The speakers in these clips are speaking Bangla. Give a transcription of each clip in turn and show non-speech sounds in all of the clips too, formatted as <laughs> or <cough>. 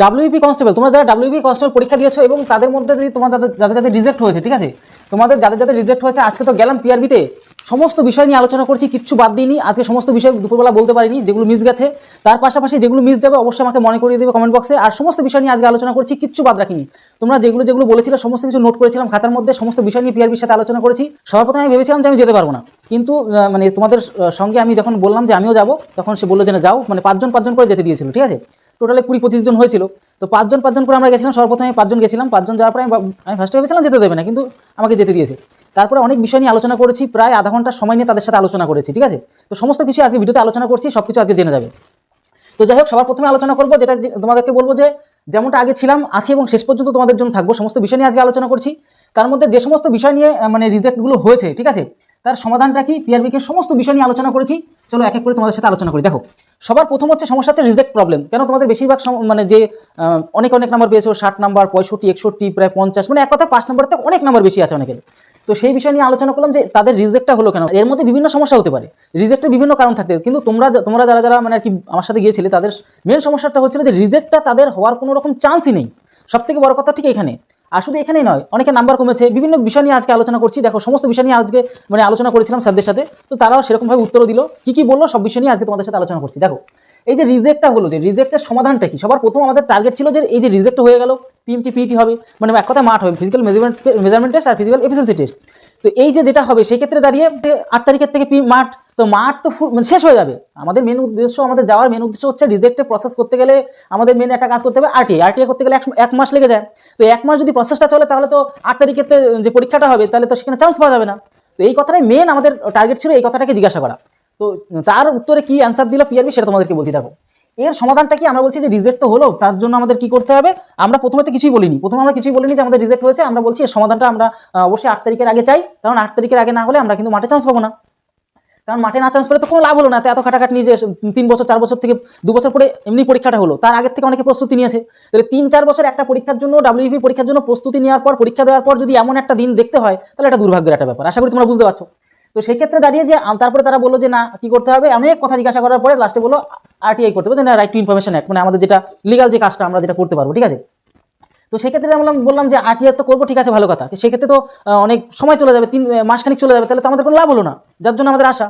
ডাব্লিউপি কনস্টেবল তোমরা যারা ডাব্লিউপি কনস্টেবল পরীক্ষা দিয়েছ এবং তাদের মধ্যে যদি তোমার যাদের যাদের রিজেক্ট হয়েছে, ঠিক আছে? তোমাদের যাদের যাদের রিজেক্ট হয়েছে, আজকে তো গেলাম পিআরবিতে সমস্ত বিষয় নিয়ে আলোচনা করছি, কিচ্ছু বাদ দিইনি। আজকে সমস্ত বিষয় দুপুরবেলা বলতে পারিনি, যেগুলো মিস গেছে। তার পাশাপাশি যেগুলো মিস যাবে, অবশ্যই আমাকে মনে করিয়ে দেবে কমেন্ট বক্সে আর সমস্ত বিষয় নিয়ে আজকে আলোচনা করছি, কিচ্ছু বাদ রাখিনি। তোমরা যেগুলো যেগুলো বলেছিলে, সমস্ত কিছু নোট করেছিলাম, খাতার মধ্যে সমস্ত বিষয় নিয়ে পিআরবির সাথে আলোচনা করেছি। সবার প্রথমে আমি ভেবেছিলাম যে আমি যেতে পারব না। কিন্তু মানে তোমাদের সঙ্গে আমি যখন বললাম যে আমিও যাব, তখন সে বলল যে না, যাও। মানে পাঁচজন পাঁচজন করে যেতে দিয়েছিল, ঠিক আছে? টোটালে কুড়ি পঁচিশ জন হয়েছিল। তো পাঁচজন পাঁচজন করে আমরা গেছিলাম, সর্বপ্রথমে পাঁচজন গেছিলাম। পাঁচজন যাওয়ার পরে আমি ফার্স্টে ভেবেছিলাম যেতে দেবে না, কিন্তু আমাকে যেতে দিয়েছে। তারপরে অনেক বিষয় নিয়ে আলোচনা করেছি, প্রায় আধা ঘণ্টা সময় নিয়ে তাদের সাথে আলোচনা করেছি, ঠিক আছে? তো সমস্ত কিছু আজকে ভিডিওতে আলোচনা করছি সব কিছু আজকে জেনে যাবে। তো যাই হোক, সবার প্রথমে আলোচনা করব, যেটা তোমাদেরকে বলব যে, যেমনটা আগে ছিলাম, আছি এবং শেষ পর্যন্ত তোমাদের জন্য থাকব, সমস্ত বিষয় নিয়ে আজকে আলোচনা করছি। তার মধ্যে যে সমস্ত বিষয় নিয়ে মানে রিজেক্টগুলো হয়েছে, ঠিক আছে? তার সমাধানটা কি? পিআরবিকে সমস্ত বিষয় নিয়ে আলোচনা করেছি। চলো এক এক করে তোমাদের সাথে আলোচনা করি। দেখো, সবার প্রথম হচ্ছে সমস্যা হচ্ছে রিজেক্ট প্রবলেম কেন তোমাদের বেশিরভাগ মানে যে অনেক অনেক নাম্বার পেয়েছ, ষাট নাম্বার পঁয়ষট্টি, একষট্টি, প্রায় পঞ্চাশ মানে এক কথা পাঁচ নাম্বার থেকে অনেক নাম্বার বেশি আছে অনেকের। তো সেই বিষয় নিয়ে আলোচনা করলাম যে তাদের রিজেক্টটা হলো কেন? এর মধ্যে বিভিন্ন সমস্যা হতে পারে। রিজেক্টের বিভিন্ন কারণ থাকতে কিন্তু তোমরা তোমরা যারা যারা মানে আর কি আমার সাথে গিয়েছিলে, তাদের মেন সমস্যাটা হচ্ছিল যে রিজেক্টটা তাদের হওয়ার কোনো রকম চান্সই নেই। সব থেকে বড় কথা ঠিক এখানে। আর শুধু এখানেই নয় অনেকের নাম্বার কমেছে, বিভিন্ন বিষয় নিয়ে আজকে আলোচনা করছি। দেখো, সমস্ত বিষয় নিয়ে আজকে মানে আলোচনা করেছিলাম স্যারদের সাথে। তো তারাও সেরকমভাবে উত্তর দিল, কি কি বলল, সব বিষয় নিয়ে আজকে তোমাদের সাথে আলোচনা করছি। দেখো এই যে রিজেক্টটা হলো যে রিজেক্টের সমাধানটা কি? সবার প্রথম আমাদের টার্গেট ছিল যে এই যে রিজেক্ট হয়ে গেল পিএমটি পিটি হবে? মানে এক কথা মাঠ হবে ফিজিক্যাল মেজারমেন্ট মেজারমেন্ট টেস্ট আর ফিজিক্যাল এফিসিয়েন্সি টেস্ট তো এই যে যেটা হবে, সেই ক্ষেত্রে দাঁড়িয়ে আট তারিখের থেকে পি মাঠ, তো মাঠ তো মানে শেষ হয়ে যাবে। আমাদের মেন উদ্দেশ্য, আমাদের যাওয়ার মেন উদ্দেশ্য হচ্ছে রিজেক্টে প্রসেস করতে গেলে আমাদের মেন একটা কাজ করতে হবে আরটিআই আরটিআই করতে গেলে এক- মাস লেগে যায়। তো এক মাস যদি প্রসেসটা চলে, তাহলে তো আট তারিখের যে পরীক্ষাটা হবে, তাহলে তো সেখানে চান্স পাওয়া যাবে না। তো এই কথাটাই মেন আমাদের টার্গেট ছিল, এই কথাটাকে জিজ্ঞাসা করা। তো তার উত্তরে কি অ্যান্সার দিল পিআরবি সেটা তোমাদেরকে বলছি, দেখো। এর সমাধানটা কি? আমরা বলছি যে রিজেক্ট তো হলো, তার জন্য আমাদের কি করতে হবে? আমরা প্রথমে তো কিছুই বলিনি। প্রথমে আমরা কিছুই বলিনি যে আমাদের রিজেক্ট হয়েছে। আমরা বলছি এর সমাধানটা আমরা অবশ্যই আট তারিখের আগে চাই। কারণ আট তারিখের আগে না হলে আমরা কিন্তু মাঠে চান্স পাবো না। কারণ মাঠে না চান্স পেলে তো কোনো লাভ হলো না। এত খাটাখাটি নিয়ে যে তিন বছর, চার বছর থেকে দু বছর পরে এমনি পরীক্ষাটা হলো। তার আগের থেকে অনেকে প্রস্তুতি নিয়েছে। তাহলে তিন, চার বছর একটা পরীক্ষার জন্য ডাব্লিউপি পরীক্ষার জন্য প্রস্তুতি নেওয়ার পর, পরীক্ষা দেওয়ার পর যদি এমন একটা দিন দেখতে হয়, তাহলে এটা দুর্ভাগ্যের একটা ব্যাপার। আশা করি তোমরা বুঝতে পারছ। তো সেই ক্ষেত্রে দাঁড়িয়ে যে তারপরে তারা বলল যে, না, কি করতে হবে? অনেক কথা জিজ্ঞাসা করার পরে লাস্টে বলল আরটিআই করতে হবে। না রাইট টু ইনফরমেশন অ্যাক্ট মানে আমাদের যেটা লিগাল যে কাজটা, আমরা যেটা করতে পারব, ঠিক আছে? তো সেক্ষেত্রে আমরা বললাম যে আরটিআই তো করব, ঠিক আছে, ভালো কথা। সেক্ষেত্রে তো অনেক সময় চলে যাবে, তিন মাসখানিক চলে যাবে, তাহলে তো আমাদের কোনো লাভ হলো না। যার জন্য আমাদের আশা।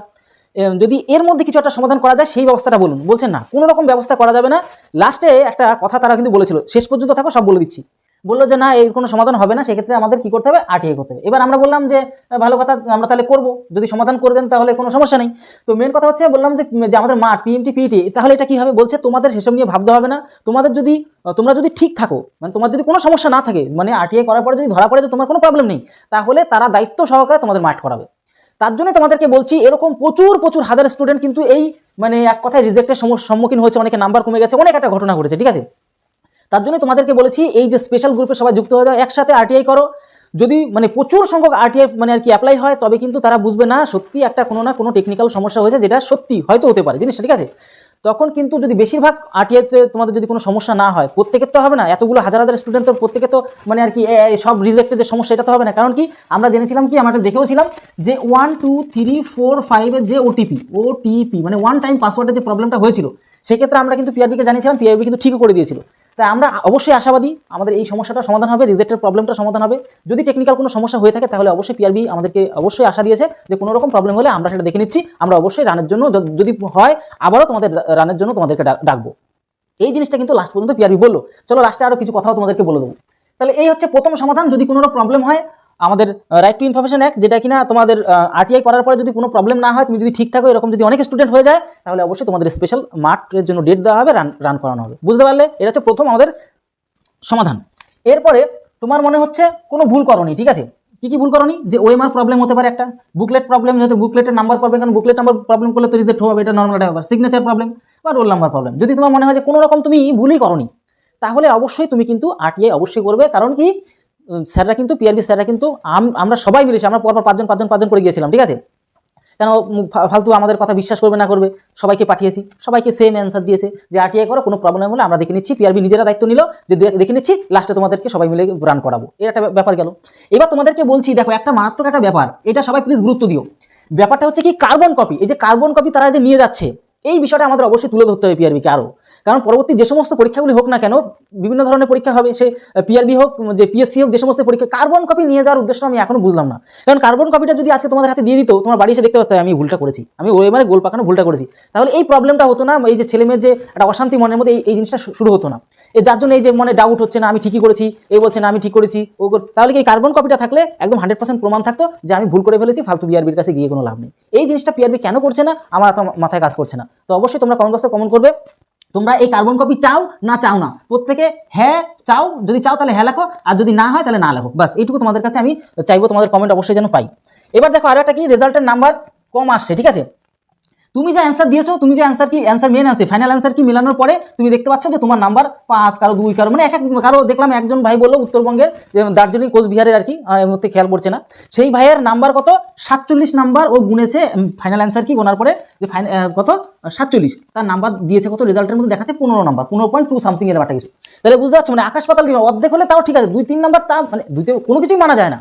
যদি এর মধ্যে কিছু একটা সমাধান করা যায়, সেই ব্যবস্থাটা বলুন। বলছেন, না, কোনো রকম ব্যবস্থা করা যাবে না। লাস্টে একটা কথা তারা কিন্তু বলেছিল, শেষ পর্যন্ত থাকো, সব বলে দিচ্ছি। বলল যে না, এর কোনো সমাধান হবে না, সেক্ষেত্রে আমাদের কি করতে হবে? আরটিআই করতে হবে। এবার আমরা বললাম যে ভালো কথা, আমরা তাহলে করব। যদি সমাধান করে দেন তাহলে কোনো সমস্যা নেই। তো মেন কথা হচ্ছে, বললাম যে আমাদের মাঠ পিএমটি পিটি তাহলে এটা কি হবে? বলছে, তোমাদের সেসব নিয়ে ভাবতে হবে না। তোমাদের যদি তোমরা যদি ঠিক থাকো মানে তোমার যদি কোনো সমস্যা না থাকে মানে আরটিআই করার পরে যদি ধরা পড়ে যে তোমার কোনো প্রবলেম নেই, তাহলে তারা দায়িত্ব সহকারে তোমাদের মাঠ করাবে। তার জন্য তোমাদেরকে বলছি, এরকম প্রচুর প্রচুর হাজার স্টুডেন্ট কিন্তু এই মানে এক কথায় রিজেক্টের সম্মুখীন হয়েছে। অনেকে নাম্বার কমে গেছে, অনেক একটা ঘটনা ঘটেছে, ঠিক আছে? তার জন্য তোমাদেরকে বলেছি, এই যে স্পেশাল গ্রুপে সবাই যুক্ত হয়ে যাও, একসাথে আরটিআই করো। যদি মানে প্রচুর সংখ্যক আরটিআই মানে আর কি অ্যাপ্লাই হয়, তবে কিন্তু তারা বুঝবে না, সত্যি একটা কোনো না কোনো টেকনিক্যাল সমস্যা হয়েছে যেটা সত্যি হয়তো হতে পারে, জিনিসটা ঠিক আছে? তখন কিন্তু যদি বেশিরভাগ আরটিআইতে তোমাদের যদি কোনো সমস্যা না হয়, প্রত্যেকের তো হবে না, এতগুলো হাজার হাজার স্টুডেন্ট তো প্রত্যেকে তো মানে আর কি সব রিজেক্টের যে সমস্যা এটা তো হবে না। কারণ কি, আমরা জেনেছিলাম কি আমরা এটা দেখেও ছিলাম যে ওয়ান টু থ্রি ফোর ফাইভের যে ওটিপি ওটিপি মানে ওয়ান টাইম পাসওয়ার্ডের যে প্রবলেমটা হয়েছিল সেক্ষেত্রে আমরা কিন্তু পিআরবিকে জানিয়েছিলাম পিআরবি কিন্তু ঠিকও করে দিয়েছিল। তাই আমরা অবশ্যই আশাবাদী আমাদের এই সমস্যাটা সমাধান হবে, রিজেক্টের প্রবলেমটা সমাধান হবে। যদি টেকনিক্যাল কোনো সমস্যা হয়ে থাকে, তাহলে অবশ্যই পিআরবি আমাদেরকে অবশ্যই আশা দিয়েছে যে কোনো রকম প্রবলেম হলে আমরা সেটা দেখে নিচ্ছি। আমরা অবশ্যই রানের জন্য যদি হয়, আবারও তোমাদের রানের জন্য তোমাদেরকে ডাক- ডাকবো। এই জিনিসটা কিন্তু লাস্ট পর্যন্ত পিআরবি বলল। চলো লাস্টে আরও কিছু কথাও তোমাদেরকে বলে দেবো। তাহলে এই হচ্ছে প্রথম সমাধান। যদি কোনো প্রবলেম হয় আমাদের রাইট টু ইনফরমেশন অ্যাক্ট যেটা কিনা তোমাদের আরটিআই করার পরে যদি কোনো প্রবলেম না হয়, তুমি যদি ঠিক থাকো, এরকম যদি অনেক স্টুডেন্ট হয়ে যায়, তাহলে অবশ্যই তোমাদের স্পেশাল মাঠের জন্য ডেট দেওয়া হবে রান রান করানো হবে। বুঝতে পারলে? এটা হচ্ছে প্রথম আমাদের সমাধান। এরপরে তোমার মনে হচ্ছে কোনো ভুল করনি, ঠিক আছে? কি কি ভুল করনি? যে ওএমআর প্রবলেম হতে পারে একটা বুকলেট প্রবলেম যেহেতু বুকলেটের নাম্বার প্রবলেম কারণ বুকলেট নাম্বার প্রবলেম করলে তো রিজেক্ট হবে, এটা নর্মাল ব্যাপার। সিগনেচার প্রবলেম বা রোল নাম্বার প্রবলেম যদি তোমার মনে হয় যে কোনো রকম তুমি ভুলই করনি, তাহলে অবশ্যই তুমি কিন্তু আরটিআই অবশ্যই করবে, কারণ কি? স্যাররা কিন্তু পিআরবি স্যাররা কিন্তু আম- আমরা সবাই মিলেছি আমরা পরপর পাঁচজন পাঁচজন পাঁচজন করে গিয়েছিলাম, ঠিক আছে? কেন ফালতু আমাদের কথা বিশ্বাস করবে না করবে? সবাইকে পাঠিয়েছি। সবাইকে সেম অ্যান্সার দিয়েছে যে আরটিআই করো, কোনো প্রবলেম হলে আমরা দেখে নিচ্ছি। পিআরবি নিজেরা দায়িত্ব নিল যে দেখে নিচ্ছি লাস্টে তোমাদেরকে সবাই মিলে রান করাবো। এটা একটা ব্যাপার গেল। এবার তোমাদেরকে বলছি, দেখো, একটা মারাত্মক একটা ব্যাপার। এটা সবাই প্লিজ গুরুত্ব দিও। ব্যাপারটা হচ্ছে কি কার্বন কপি এই যে কার্বন কপি তারা যে নিয়ে যাচ্ছে, এই বিষয়টা আমাদের অবশ্যই তুলে ধরতে হবে পিআরবিকে আরও কারণ পরবর্তী যে সমস্ত পরীক্ষাগুলি হোক না কেন, বিভিন্ন ধরনের পরীক্ষা হবে, সে পিআরবি হোক, যে পিএসসি হোক, যে সমস্ত পরীক্ষা কার্বন কপি নিয়ে যাওয়ার উদ্দেশ্য আমি এখনও বুঝলাম না। কারণ কার্বন কপিটা যদি আজকে তোমাদের হাতে দিয়ে দিত, তোমার বাড়ি এসে দেখতে পাচ্ছ আমি ভুলটা করেছি। আমি ওই মানে গোল পাকানো ভুলটা করেছি। তাহলে এই প্রবলেমটা হতো না, এই যে ছেলে মেয়ের যে একটা অশান্তি মনের মধ্যে এই- জিনিসটা শুরু হতো না। যার জন্য এই যে মনে ডাউট হচ্ছে না, আমি ঠিকই করেছি এই বলছে না, আমি ঠিক করেছি, ও তাহলে কি এই কার্বন কপিটা থাকলে একদম হান্ড্রেড পার্সেন্ট প্রমাণ থাকতো যে আমি ভুল করে ফেলেছি, ফালতু বিআরবির কাছে গিয়ে কোনো লাভ নেই। এই জিনিসটা পিআরবি কেন করছে না, আমার মাথায় কাজ করছে না। তো অবশ্যই তোমরা কমেন্ট বক্সে কমেন্ট করবে। তোমরা এই কার্বন কপি চাও না চাও না? প্রত্যেকে হ্যাঁ চাও, যদি চাও তাহলে হ্যাঁ লেখো, আর যদি না হয় তাহলে না লেখো। বাস এইটুকু তোমাদের কাছে আমি চাইব তোমাদের কমেন্ট অবশ্যই যেন পাই। এবার দেখো আরও একটা কি? রেজাল্টের নাম্বার কম আসছে, ঠিক আছে? তুমি যে অ্যান্সার দিয়েছ, তুমি যে অ্যান্সার কি অ্যান্সার মেন আছে ফাইনাল অ্যান্সার কি মিলানোর পরে তুমি দেখতে পাচ্ছ যে তোমার নাম্বার পাঁচ, কারও দুই, কারও মানে এক এক কারও দেখলাম একজন ভাই বলল উত্তরবঙ্গের দার্জিলিং, কোচবিহারের আর কি এর মধ্যে খেয়াল পড়ছে না। সেই ভাইয়ের নাম্বার কত? সাতচল্লিশ নাম্বার ও গুনেছে ফাইনাল অ্যান্সার কি গোনার পরে, যে কত? সাতচল্লিশ। তার নাম্বার দিয়েছে কত? রেজাল্টের মধ্যে দেখাচ্ছে পনেরো নাম্বার পনেরো পয়েন্ট টু সামথিং এর ব্যাপারটা কিছু। তাহলে বুঝতে পারছ মানে আকাশ পাতাল। অর্ধেক হলে তাও ঠিক আছে, দুই, তিন নাম্বার তা মানে দুইতে কোনো কিছুই মানা যায় না।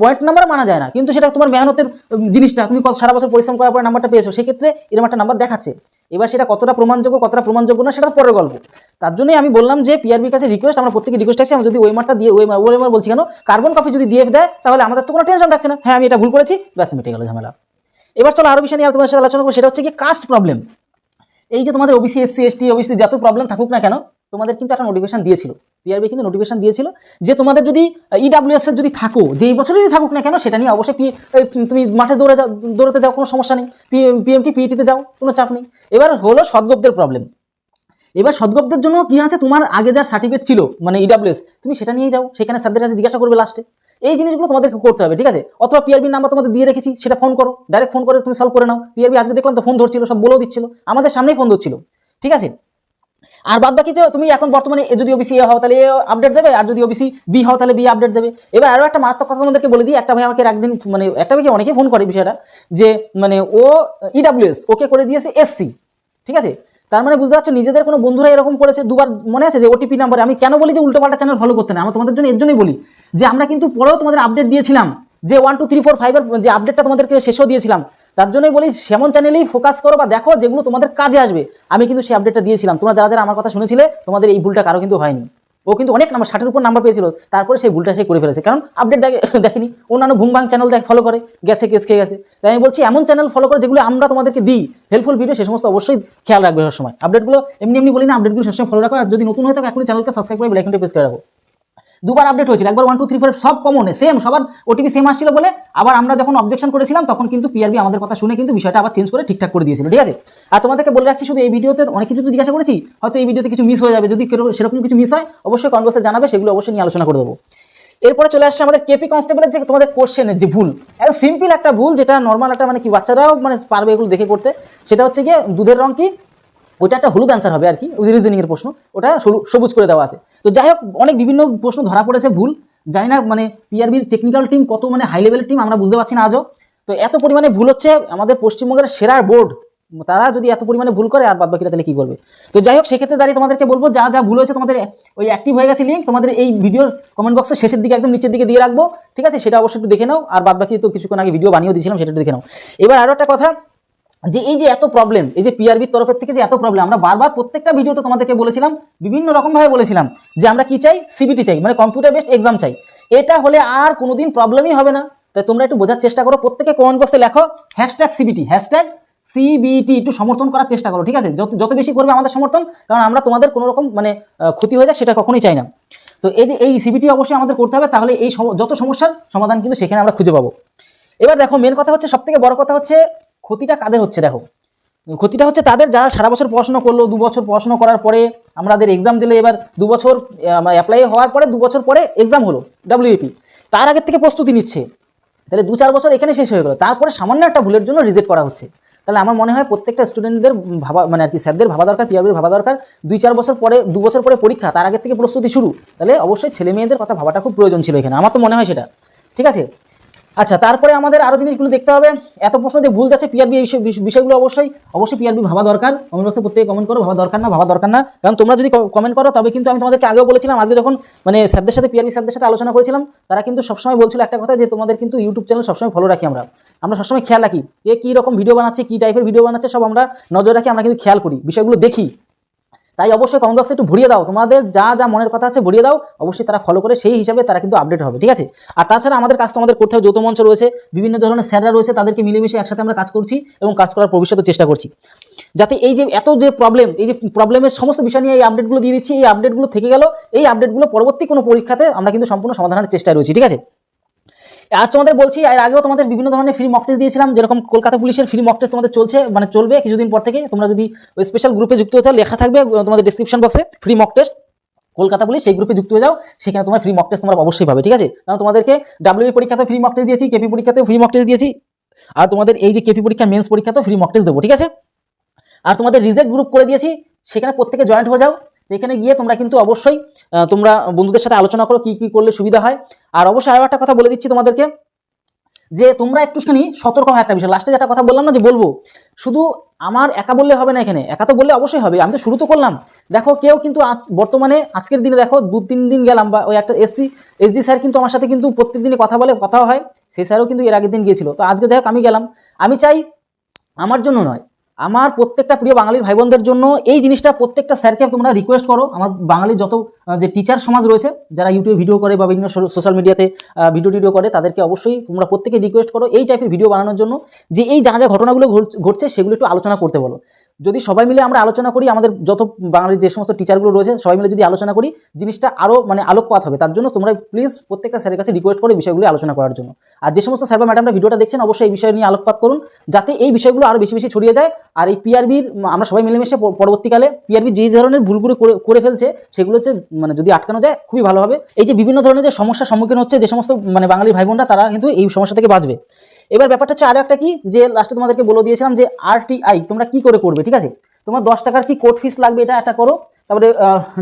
পয়েন্ট নাম্বার মানা যায় না। কিন্তু সেটা তোমার মেহনতের জিনিসটা। তুমি কত সারা বছর পরিশ্রম করার পরে নাম্বারটা পেয়েছ, সেক্ষেত্রে এরকম একটা নাম্বার দেখাচ্ছে। এবার সেটা কতটা প্রমাণযোগ্য কতটা প্রমাণযোগ্য না সেটা পরের গল্প। তার জন্যই আমি বললাম যে পিআরবির কাছে রিকোয়েস্ট আমরা প্রত্যেকে রিকোয়েস্ট আছে আমি যদি ওই মারটা দিয়ে, ওই ওই মার বলছি কেন কার্বন কপি যদি দিয়ে দেয়, তাহলে আমাদের তো কোনো টেনশন থাকছে না। হ্যাঁ আমি এটা ভুল করেছি, ব্যাস, মিটে গেল ঝামেলা। এবার চলো আরও বিষয় নিয়ে তোমার সাথে আলোচনা করব, সেটা হচ্ছে কি কাস্ট প্রবলেম এই যে তোমাদের ওবিসি এসসি এসটি ওবিসি যত প্রবলেম থাকুক না কেন তোমাদের কিন্তু একটা নোটিফিকেশন দিয়েছিল। পিআরবি কিন্তু নোটিফিকেশন দিয়েছিল যে তোমাদের যদি ইডাব্লিউএস যদি থাকো যে এই বছরই যদি থাকুক না কেন, সেটা নিয়ে অবশ্যই পি- তুমি মাঠে দৌড়ে যাও দৌড়াতে যাও, কোনো সমস্যা নেই। পিএমটি পিইটিতে যাও, কোনো চাপ নেই। এবার হলো সদ্গব্দের প্রবলেম এবার সদ্গব্দের জন্য কি আছে? তোমার আগে যার সার্টিফিকেট ছিল মানে ইডাব্লিউএস তুমি সেটা নিয়ে যাও। সেখানে স্যারদের কাছে জিজ্ঞাসা করবে লাস্টে এই জিনিসগুলো তোমাদেরকে করতে হবে, ঠিক আছে? অথবা পিআরবি নাম্বার তোমাদের দিয়ে রেখেছি, সেটা ফোন করো। ডাইরেক্ট ফোন করে তুমি সলভ করে নাও। পিআরবি আজকে দেখলাম তো ফোন ধরছিল, সব বলেও দিচ্ছিল। আমাদের সামনেই ফোন ধরছিল, ঠিক আছে? আর বাদ বাকি যে তুমি এখন বর্তমানে যদি ওবিসি এ হও, তাহলে এ আপডেট দেবে, আর যদি ওবিসি বি হও, তাহলে বি আপডেট দেবে। এবার আরও একটা মারাত্মক কথা তোমাদেরকে বলে দিই, একটা ভাই আমাকে একদিন মানে একটা ভাইকে অনেকে ফোন করে বিষয়টা, যে মানে ও ইডাব্লিউএস ওকে করে দিয়েছে এসসি ঠিক আছে? তার মানে বুঝতে পারছ, নিজেদের কোনো বন্ধুরা এরকম করেছে, দুবার মনে আছে যে ওটিপি নাম্বারে আমি কেন বলি যে উল্টো পাল্টা চ্যানেল ফলো করতে না? আমি তোমাদের জন্য এর জন্যই বলি, যে আমরা কিন্তু পরেও তোমাদের আপডেট দিয়েছিলাম, যে ওয়ান টু থ্রি ফোর ফাইভের যে আপডেটটা তোমাদেরকে শেষও দিয়েছিলাম তার জন্যই বলি, সেমন চ্যানেলেই ফোকাস করো বা দেখো যেগুলো তোমাদের কাজে আসবে। আমি কিন্তু সেই আপডেটটা দিয়েছিলাম। তোমরা যারা যারা আমার কথা শুনেছিলে, তোমাদের এই ভুলটা কারও কিন্তু হয়নি। ও কিন্তু অনেক নাম্বার ষাটের উপর নাম্বার পেয়েছিল। তারপরে সেই ভুলটা সে করে ফেলেছে। কারণ আপডেট <laughs> দেখেনি। অন্যান্য ভুং ভাং চ্যানেল দেখ ফলো করে। গেছে কেস খেয়ে গেছে। তাই আমি বলছি, এমন চ্যানেল ফলো করে যেগুলো আমরা তোমাদেরকে দিই হেল্পফুল ভিডিও সে সমস্ত অবশ্যই খেয়াল রাখবে সবসময়। আপডেটগুলো এমনি এমনি বলি না আপডেটগুলো সবসময় ফলো রাখো। আর যদি নতুন হয়ে থাকে, এখনই চ্যানেলকে সাবস্ক্রাইব করে বেলাইকনটা প্রেস করে রাখো। দুবার আপডেট হয়েছিল। একবার ওয়ান টু থ্রি ফোর সব কমন সেম সবার ওটিপি সেম আসছিল বলে আবার আমরা যখন অবজেকশন করেছিলাম, তখন কিন্তু পিআরবি আমাদের কথা শুনে কিন্তু বিষয়টা আবার চেঞ্জ করে ঠিকঠাক করে দিয়েছিল, ঠিক আছে? আর তোমাদেরকে বলে রাখছি, শুধু এই ভিডিওতে অনেক কিছু জিজ্ঞাসা করেছি, হয়তো এই ভিডিওতে কিছু মিস হয়ে যাবে, যদি সেরকম কিছু মিস হয়, অবশ্যই কনভার্সে জানাবে, সেগুলো অবশ্যই নিয়ে আলোচনা করে দেবো। এরপরে চলে আসছে আমাদের কেপি কনস্টেবলের যে তোমাদের কোশ্চেনের যে ভুল। একদম সিম্পল একটা ভুল, যেটা নর্মাল একটা মানে কি বাচ্চারাও মানে পারবে এগুলো দেখে করতে, সেটা হচ্ছে গিয়ে দুধের রং কি? ওইটা একটা হলুদ অ্যান্সার হবে আর কি রিজনিং এর প্রশ্ন, ওটা সবু- সবুজ করে দেওয়া আছে। তো যাই হোক, অনেক বিভিন্ন প্রশ্ন ধরা পড়েছে, ভুল। জানি না মানে পিআরবির টেকনিক্যাল টিম কত মানে হাই লেভেলের টিম আমরা বুঝতে পারছি না আজও। তো এত পরিমাণে ভুল হচ্ছে, আমাদের পশ্চিমবঙ্গের সেরা বোর্ড তারা যদি এত পরিমাণে ভুল করে, আর বাদ বাকিরা তাহলে কি করবে? তো যাই হোক, সেক্ষেত্রে দাঁড়িয়ে তোমাদেরকে বলব, যা যা ভুল হয়েছে, তোমাদের ওই অ্যাক্টিভ হয়ে গেছে লিঙ্ক তোমাদের এই ভিডিওর কমেন্ট বক্সের শেষের দিকে, একদম নিচের দিকে দিয়ে রাখব, ঠিক আছে? সেটা অবশ্যই একটু দেখে নাও, আর বাদ বাকি তো কিছুক্ষণ আগে ভিডিও বানিয়ে দিয়েছিলাম, সেটা দেখে নাও। এবার আরও একটা কথা যে এই যে এত প্রবলেম এই যে পিআরবির তরফের থেকে যে এত প্রবলেম আমরা বারবার প্রত্যেকটা ভিডিওতে তোমাদেরকে বলেছিলাম, বিভিন্ন রকমভাবে বলেছিলাম যে আমরা কি চাই? সিবিটি চাই মানে কম্পিউটার বেসড এক্সাম চাই। এটা হলে আর কোনোদিন প্রবলেমই হবে না। তাই তোমরা একটু বোঝার চেষ্টা করো, প্রত্যেকে কমেন্ট বক্সে লেখো হ্যাশট্যাগ সিবিটি হ্যাশট্যাগ সিবিটি একটু সমর্থন করার চেষ্টা করো, ঠিক আছে? যত যত বেশি করবে আমাদের সমর্থন, কারণ আমরা তোমাদের কোনো রকম মানে ক্ষতি হয়ে যায় সেটা কখনোই চাই না। তো এই এই সিবিটি অবশ্যই আমাদের করতে হবে, তাহলে এই যত সমস্যার সমাধান কিন্তু সেখানে আমরা খুঁজে পাবো। এবার দেখো মেন কথা হচ্ছে, সবথেকে বড় কথা হচ্ছে ক্ষতিটা কাদের হচ্ছে দেখো? ক্ষতিটা হচ্ছে তাদের যারা সারা বছর পড়াশোনা করল, দু বছর পড়াশোনা করার পরে আমাদের এক্সাম দিলে এবার দু বছর অ্যাপ্লাই হওয়ার পরে দু বছর পরে এক্সাম হলো ডাব্লিউপি তার আগের থেকে প্রস্তুতি নিচ্ছে। তাহলে দু চার বছর এখানে শেষ হয়ে গেলো। তারপরে সামান্য একটা ভুলের জন্য রিজেক্ট করা হচ্ছে। তাহলে আমার মনে হয় প্রত্যেকটা স্টুডেন্টদের ভাবা মানে আর কি স্যারদের ভাবা দরকার পিআরবির ভাবা দরকার। দুই চার বছর পরে, দু বছর পরে পরীক্ষা, তার আগের থেকে প্রস্তুতি শুরু। তাহলে অবশ্যই ছেলে মেয়েদের কথা ভাবাটা খুব প্রয়োজন ছিল এখানে। আমার তো মনে হয় সেটা। ঠিক আছে? আচ্ছা তারপরে আমাদের আরও জিনিসগুলো দেখতে হবে। এত প্রশ্ন যে ভুল যাচ্ছে পিআরবি বিষয়গুলো অবশ্যই অবশ্যই পিআরবি ভাবা দরকার। বক্সে প্রত্যেকে কমেন্ট করো, ভাবা দরকার না, ভাবা দরকার না। কারণ তোমরা যদি কমেন্ট করো, তবে কিন্তু আমি তোমাদেরকে আগেও বলেছিলাম, আজকে যখন মানে স্যারদের সাথে পিআরবি স্যারদের সাথে আলোচনা করেছিলাম, তারা কিন্তু সবসময় বলছিল একটা কথা যে, তোমাদের কিন্তু ইউটিউব চ্যানেল সবসময় ফলো রাখি আমরা। আমরা সবসময় খেয়াল রাখি, এ কী রকম ভিডিও বানাচ্ছে, কী টাইপের ভিডিও বানাচ্ছে, সব আমরা নজর রাখি, আমরা কিন্তু খেয়াল করি। বিষয়গুলো দেখি। তাই অবশ্যই কমেন্ট বক্সে একটু ভরিয়ে দাও। তোমাদের যা যা মনের কথা আছে ভরিয়ে দাও। অবশ্যই তারা ফলো করে সেই হিসাবে তারা কিন্তু আপডেট হবে, ঠিক আছে? আর তাছাড়া আমাদের কাজ তোমাদের করতে হবে। যৌথ মঞ্চ রয়েছে, বিভিন্ন ধরনের স্যাররা রয়েছে, তাদেরকে মিলেমিশে একসাথে আমরা কাজ করছি এবং কাজ করার ভবিষ্যতে চেষ্টা করছি। যাতে এই যে এত যে প্রবলেম এই যে প্রবলেমের সমস্ত বিষয় নিয়ে এই আপডেটগুলো দিয়ে দিচ্ছি, এই আপডেটগুলো থেকে গেল, এই আপডেটগুলো পরবর্তী কোনো পরীক্ষাতে আমরা কিন্তু সম্পূর্ণ সমাধানের চেষ্টায় রয়েছি, ঠিক আছে? আর তোমাদের বলছি, এর আগেও তোমাদের বিভিন্ন ধরনের ফ্রি মক টেস্ট দিয়েছিলাম, যেরকম কলকাতা পুলিশের ফ্রি মক টেস্ট তোমাদের চলছে মানে চলবে কিছুদিন পর থেকে। তোমরা যদি ওই স্পেশাল গ্রুপে যুক্ত হতে লেখা থাকবে তোমাদের ডিসক্রিপশন বক্সে free mock test Kolkata police সেই গ্রুপে যুক্ত হয়ে যাও, সেখানে তোমার ফ্রি মক টেস্ট তোমরা অবশ্যই পাবে, ঠিক আছে? কারণ তোমাদেরকে ডাব্লিউ পরীক্ষাতে ফ্রি মক টেস্ট দিয়েছি কেপি পরীক্ষাতে ফ্রি মক টেস্ট দিয়েছি, আর তোমাদের এই যে কেপি পরীক্ষা মেন্স পরীক্ষাতেও ফ্রি মক টেস্ট দেবো, ঠিক আছে? আর তোমাদের রিজেক্ট গ্রুপ করে দিয়েছি, সেখানে প্রত্যেকে জয়েন্ট হয়ে যাও। এখানে গিয়ে তোমরা কিন্তু অবশ্যই তোমরা বন্ধুদের সাথে আলোচনা করো কি কি করলে সুবিধা হয়। আর অবশ্যই আরও একটা কথা বলে দিচ্ছি তোমাদেরকে, যে তোমরা একটুখানি সতর্ক হয় একটা বিষয়। লাস্টে যেটা কথা বললাম না, যে বলব, শুধু আমার একা বললে হবে না এখানে। একা তো বললে অবশ্যই হবে। আমি তো শুরু তো করলাম। দেখো, কেউ কিন্তু আজ, বর্তমানে, আজকের দিনে দেখো, দু, তিন দিন গেলাম বা ওই একটা এসসি, এসজি স্যার কিন্তু আমার সাথে কিন্তু প্রত্যেক দিনই কথা বলে, কথাও হয়। সেই স্যারও কিন্তু এর আগের দিন গিয়েছিল। তো আজকে হোক, আমি গেলাম। আমি চাই আমার জন্য নয়। আমার প্রত্যেকটা প্রিয় বাঙালির ভাই বোনদের জন্য এই জিনিসটা প্রত্যেকটা স্যারকে তোমরা রিকোয়েস্ট করো। আমার বাঙালির যত যে টিচার সমাজ রয়েছে, যারা ইউটিউবে ভিডিও করে বা বিভিন্ন সোশ্যাল মিডিয়াতে ভিডিও টিডিও করে, তাদেরকে অবশ্যই তোমরা প্রত্যেকে রিকোয়েস্ট করো এই টাইপের ভিডিও বানানোর জন্য যে এই যা যা ঘটনাগুলো ঘটছে সেগুলো একটু আলোচনা করতে বলো। যদি সবাই মিলে আমরা আলোচনা করি, আমাদের যত বাঙালির যে সমস্ত টিচারগুলো রয়েছে, সবাই মিলে যদি আলোচনা করি, জিনিসটা আরও মানে আলোকপাত হবে। তার জন্য তোমরা প্লিজ প্রত্যেকটা স্যারের কাছে রিকোয়েস্ট করে বিষয়গুলো আলোচনা করার জন্য। আর যে সমস্ত স্যার বা ম্যাডামরা ভিডিওটা দেখছেন, অবশ্যই এই বিষয় নিয়ে আলোকপাত করুন, যাতে এই বিষয়গুলো আরও বেশি বেশি ছড়িয়ে যায়। আর এই পিআরবির আমরা সবাই মিলেমিশে পরবর্তীকালে পিআরবি যে ধরনের ভুলগুলো করে ফেলছে, সেগুলো হচ্ছে মানে যদি আটকানো যায়, খুবই ভালো হবে। এই যে বিভিন্ন ধরনের যে সমস্যার সম্মুখীন হচ্ছে, যে সমস্ত মানে বাঙালি ভাই বোনরা, তারা কিন্তু এই সমস্যা থেকে বাঁচবে। এবার ব্যাপারটা হচ্ছে আরও একটা কি? যে লাস্টে তোমাদেরকে বলে দিয়েছিলাম যে আরটিআই তোমরা কি করে করবে, ঠিক আছে? তোমার দশ টাকার কি কোর্ট ফিস লাগবে এটা একটা করো। তারপরে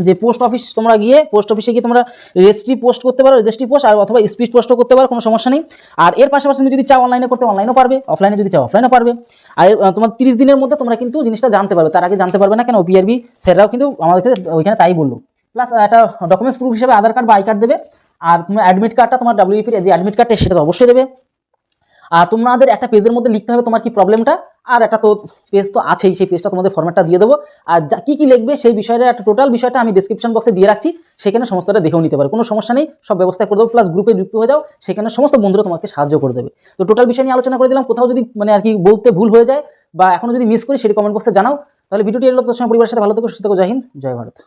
যে পোস্ট অফিস তোমরা গিয়ে পোস্ট অফিসে গিয়ে তোমরা রেজিস্ট্রি পোস্ট করতে পারো রেজিস্ট্রি পোস্ট আর অথবা স্পিড পোস্টও করতে পারো, কোনো সমস্যা নেই। আর এর পাশাপাশি তুমি যদি চাও অনলাইনে করতে অনলাইনও পারবে অফলাইনে যদি চাও অফলাইনও পারবে। আর তোমার তিরিশ দিনের মধ্যে তোমরা কিন্তু জিনিসটা জানতে পারবে, তার আগে জানতে পারবে না কেন পিআরবি স্যাররাও কিন্তু আমাদেরকে ওইখানে তাই বলল। প্লাস একটা ডকুমেন্টস প্রুফ হিসেবে আধার কার্ড বা আই কার্ড দেবে। আর তোমার অ্যাডমিট কার্ডটা তোমার ডাব্লিউপির যে অ্যাডমিট কার্ডটা সেটা অবশ্যই দেবে। আর তোমাদের একটা পেজের মধ্যে লিখতে হবে তোমার কি প্রবলেমটা আর একটা তো পেজ তো আছেই, সেই পেজটা তোমাদের ফর্ম্যাটটা দিয়ে দেবো। আর যা, কী কী লিখবে সেই বিষয়টা একটা টোটাল বিষয়টা আমি ডিসক্রিপশন বক্সে দিয়ে রাখছি। সেখানে সমস্তটা দেখেও নিতে পারে, কোনো সমস্যা নেই, সব ব্যবস্থা করে দেবো। প্লাস গ্রুপে যুক্ত হয়ে যাও, সেখানে সমস্ত বন্ধুরা তোমাকে সাহায্য করে দেবে। তো টোটাল বিষয় নিয়ে আলোচনা করে দিলাম, কোথাও যদি মানে আর কি বলতে ভুল হয়ে যায় বা এখনও যদি মিস করি, সেটি কমেন্ট বক্সে জানাও। তাহলে ভিডিওটি এলো সময় পরিবারের সাথে ভালো থেকো, সুস্থ থেকো, জয় হিন্দ, জয় ভারত।